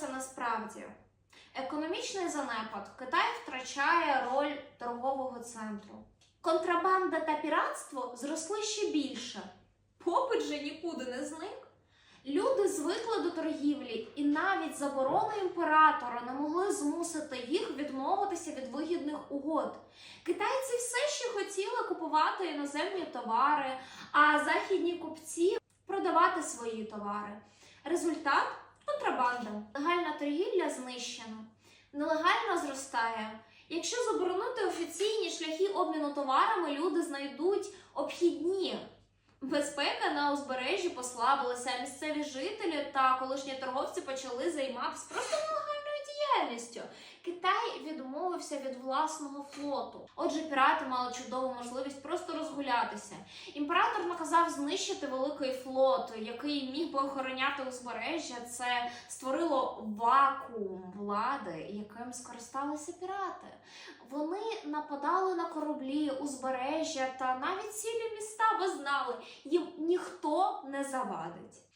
сталося насправді? Економічний занепад. Китай втрачає роль торгового центру. Контрабанда та піратство зросли ще більше. Попит же нікуди не зник. Люди звикли до торгівлі, і навіть заборони імператора не могли змусити їх відмовитися від вигідних угод. Китайці все ще хотіли купувати іноземні товари, а західні купці продавати свої товари. Результат контрабанда. Легальна торгівля знищена, нелегально зростає. Якщо заборонити офіційні шляхи обміну товарами, люди знайдуть обхідні. Безпека на узбережжі послабилася, місцеві жителі та колишні торговці почали займатися просто діяльністю. Китай відмовився від власного флоту. Отже, пірати мали чудову можливість просто розгулятися. Імператор наказав знищити великий флот, який міг би охороняти узбережжя. Це створило вакуум влади, яким скористалися пірати. Вони нападали на кораблі, узбережжя та навіть цілі міста, бо знали, їм ніхто не завадить.